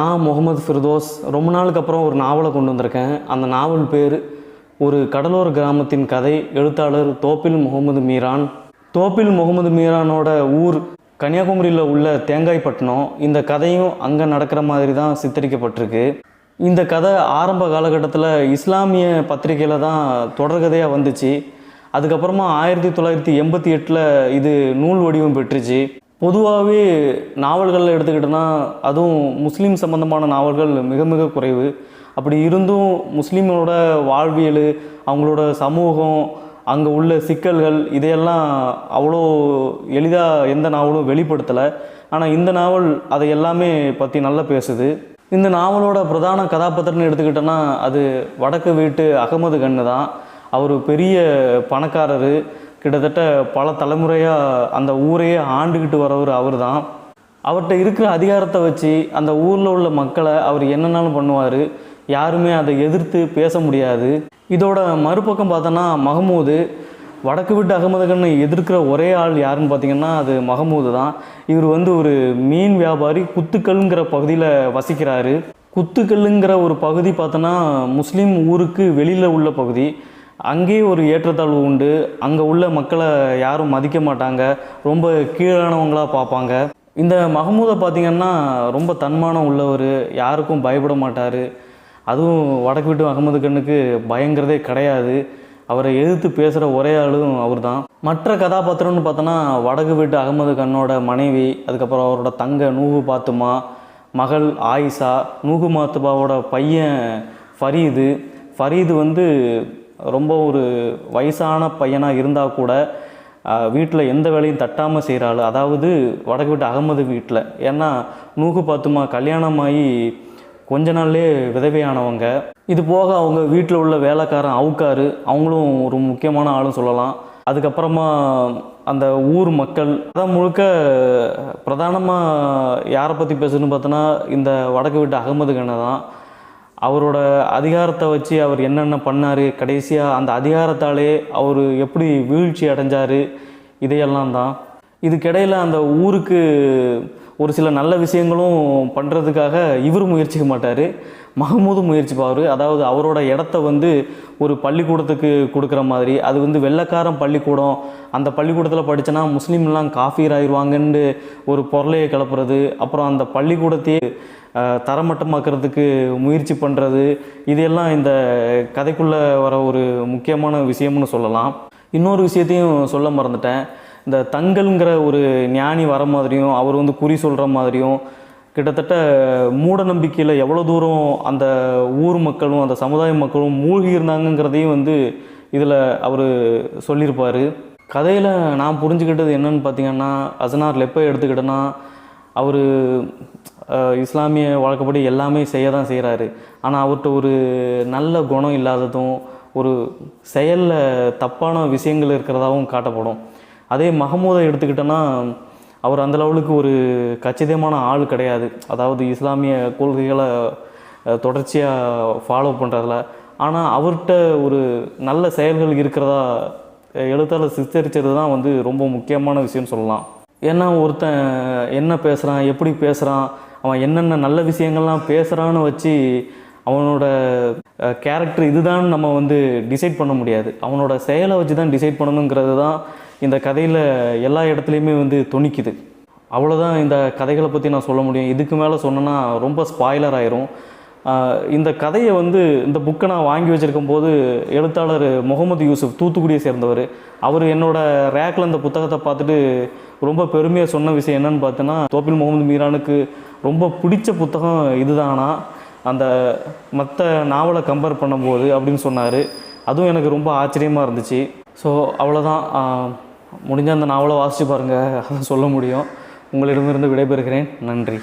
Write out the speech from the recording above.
நான் முகமது ஃபிர்தோஸ். ரொம்ப நாளுக்கு அப்புறம் ஒரு நாவலை கொண்டு வந்திருக்கேன். அந்த நாவல் பேர் ஒரு கடலோர கிராமத்தின் கதை. எழுத்தாளர் தோப்பில் முகமது மீரான். தோப்பில் முகமது மீரானோட ஊர் கன்னியாகுமரியில் உள்ள தேங்காய்பட்டினம். இந்த கதையும் அங்கே நடக்கிற மாதிரி தான் சித்தரிக்கப்பட்டிருக்கு. இந்த கதை ஆரம்ப காலகட்டத்தில் இஸ்லாமிய பத்திரிகையில் தான் தொடர்கதையாக வந்துச்சு. அதுக்கப்புறமா ஆயிரத்தி தொள்ளாயிரத்தி எண்பத்தி எட்டில் இது நூல் வடிவம் பெற்றுச்சு. பொதுவாகவே நாவல்களில் எடுத்துக்கிட்டோன்னா அதுவும் முஸ்லீம் சம்பந்தமான நாவல்கள் மிக மிக குறைவு. அப்படி இருந்தும் முஸ்லீமோட வாழ்வியல் அவங்களோட சமூகம் அங்கே உள்ள சிக்கல்கள் இதையெல்லாம் அவ்வளோ எளிதாக எந்த நாவலும் வெளிப்படுத்தலை. ஆனால் இந்த நாவல் அதை எல்லாமே பற்றி நல்லா பேசுது. இந்த நாவலோட பிரதான கதாபாத்திரம்னு எடுத்துக்கிட்டோன்னா அது வடக்கு வீட்டு அகமது கண்ணு தான். அவர் பெரிய பணக்காரர். கிட்டத்தட்ட பல தலைமுறையாக அந்த ஊரையே ஆண்டுக்கிட்டு வரவர் அவர் தான் அவர்கிட்ட இருக்கிற அதிகாரத்தை வச்சு அந்த ஊரில் உள்ள மக்களை அவர் என்னென்னாலும் பண்ணுவார். யாருமே அதை எதிர்த்து பேச முடியாது. இதோட மறுபக்கம் பார்த்தோன்னா மஹமூது. வடக்கு விட்டு அகமது எதிர்க்கிற ஒரே ஆள் யாருன்னு பார்த்தீங்கன்னா அது மகமூது தான். இவர் வந்து ஒரு மீன் வியாபாரி குத்துக்கல்ங்கிற பகுதியில் வசிக்கிறாரு. குத்துக்கல்லுங்கிற ஒரு பகுதி பார்த்தோன்னா முஸ்லீம் ஊருக்கு வெளியில் உள்ள பகுதி. அங்கேயே ஒரு ஏற்றத்தாழ்வு உண்டு. அங்கே உள்ள மக்களை யாரும் மதிக்க மாட்டாங்க. ரொம்ப கீழானவங்களாக பார்ப்பாங்க. இந்த மஹமூதை பார்த்திங்கன்னா ரொம்ப தன்மானம் உள்ளவர். யாருக்கும் பயப்பட மாட்டார். அதுவும் வடக்கு வீட்டு அகமது கண்ணுக்கு பயங்கிறதே கிடையாது. அவரை எதிர்த்து பேசுகிற ஒரே ஆளும் அவர் தான் மற்ற கதாபாத்திரம்னு பார்த்தோன்னா வடக்கு வீட்டு அகமது கண்ணோட மனைவி அதுக்கப்புறம் அவரோட தங்க நூகு பாத்துமா மகள் ஆயிஷா நூகு மாத்துபாவோட பையன் ஃபரீது. ஃபரீது வந்து ரொம்ப ஒரு வயசான பையனாக இருந்தால் கூட வீட்டில் எந்த வேலையும் தட்டாமல் செய்கிறாள் அதாவது வடக்கு வீட்டு அகமது வீட்டில் ஏன்னா நூகு பார்த்துமா கல்யாணமாகி கொஞ்ச நாள்லேயே விதவையானவங்க. இது போக அவங்க வீட்டில் உள்ள வேலைக்காரன் அவுக்காரு. அவங்களும் ஒரு முக்கியமான ஆளும் சொல்லலாம். அதுக்கப்புறமா அந்த ஊர் மக்கள். அதான் முழுக்க பிரதானமாக யாரை பற்றி பேசுன்னு பார்த்தோன்னா இந்த வடக்கு வீட்டு அகமது கண்ணை தான் அவரோட அதிகாரத்தை வச்சு அவர் என்னென்ன பண்ணார் கடைசியாக அந்த அதிகாரத்தாலே அவர் எப்படி வீழ்ச்சி அடைஞ்சார் இதையெல்லாம் தான். இதுக்கிடையில் அந்த ஊருக்கு ஒரு சில நல்ல விஷயங்களும் பண்ணுறதுக்காக இவர் முயற்சிக்க மாட்டார். மஹமூதும் முயற்சிப்பார். அதாவது அவரோட இடத்த வந்து ஒரு பள்ளிக்கூடத்துக்கு கொடுக்குற மாதிரி அது வந்து வெள்ளக்காரன் பள்ளிக்கூடம் அந்த பள்ளிக்கூடத்தில் படித்தனா முஸ்லீம்லாம் காஃபீர் ஆயிடுவாங்கன்னு ஒரு பொருளையை கிளப்புறது அப்புறம் அந்த பள்ளிக்கூடத்தையே தரமட்டமாக்கிறதுக்கு முயற்சி பண்ணுறது இதெல்லாம் இந்த கதைக்குள்ளே வர ஒரு முக்கியமான விஷயம்னு சொல்லலாம். இன்னொரு விஷயத்தையும் சொல்ல மறந்துட்டேன். இந்த தங்கல்ங்கிற ஒரு ஞானி வர மாதிரியும் அவர் வந்து குறி சொல்கிற மாதிரியும் கிட்டத்தட்ட மூட நம்பிக்கையில் எவ்வளோ தூரம் அந்த ஊர் மக்களும் அந்த சமுதாய மக்களும் மூழ்கி இருந்தாங்கங்கிறதையும் வந்து இதில் அவர் சொல்லியிருப்பார். கதையில் நான் புரிஞ்சுக்கிட்டது என்னன்னு பார்த்தீங்கன்னா அசனார் லெப்பை எடுத்துக்கிட்டேன்னா அவர் இஸ்லாமிய வழக்கப்படி எல்லாமே செய்ய தான் செய்கிறாரு ஆனால் அவர்கிட்ட ஒரு நல்ல குணம் இல்லாததும் ஒரு செயலில் தப்பான விஷயங்கள் இருக்கிறதாகவும் காட்டப்படும். அதே மஹமூதை எடுத்துக்கிட்டோன்னா அவர் அந்த லெவலுக்கு ஒரு கச்சிதமான ஆள் கிடையாது. அதாவது இஸ்லாமிய கொள்கைகளை தொடர்ச்சியாக ஃபாலோ பண்ணுறதுல ஆனால் அவர்கிட்ட ஒரு நல்ல செயல்கள் இருக்கிறதா எழுத்தாளர் சித்தரித்தது தான் வந்து ரொம்ப முக்கியமான விஷயம்னு சொல்லலாம். ஏன்னா ஒருத்தன் என்ன பேசுகிறான் எப்படி பேசுகிறான் அவன் என்னென்ன நல்ல விஷயங்கள்லாம் பேசுகிறான்னு வச்சு அவனோட கேரக்டர் இதுதான் நம்ம வந்து டிசைட் பண்ண முடியாது. அவனோட செயலை வச்சு தான் டிசைட் பண்ணணுங்கிறது தான் இந்த கதையில் எல்லா இடத்துலையுமே வந்து துணிக்குது. அவ்வளோதான் இந்த கதைகளை பற்றி நான் சொல்ல முடியும். இதுக்கு மேலே சொன்னேன்னா ரொம்ப ஸ்பாய்லர் ஆயிரும். இந்த கதையை வந்து இந்த புக்கை நான் வாங்கி வச்சுருக்கும் போது எழுத்தாளர் முகமது யூசுப் தூத்துக்குடியை சேர்ந்தவர். அவர் என்னோட ரேக்கில் இந்த புத்தகத்தை பார்த்துட்டு ரொம்ப பெருமையாக சொன்ன விஷயம் என்னன்னு பார்த்தோன்னா தோப்பில் முகமது மீரானுக்கு ரொம்ப பிடிச்ச புத்தகம் இதுதானா அந்த மற்ற நாவலை கம்பேர் பண்ணும்போது அப்படின்னு சொன்னார். அதுவும் எனக்கு ரொம்ப ஆச்சரியமாக இருந்துச்சு. ஸோ அவ்வளோதான் முடிஞ்ச அந்த நாவலை வாசித்து பாருங்கள் அதான் சொல்ல முடியும். உங்களிடமிருந்து விடைபெறுகிறேன். நன்றி.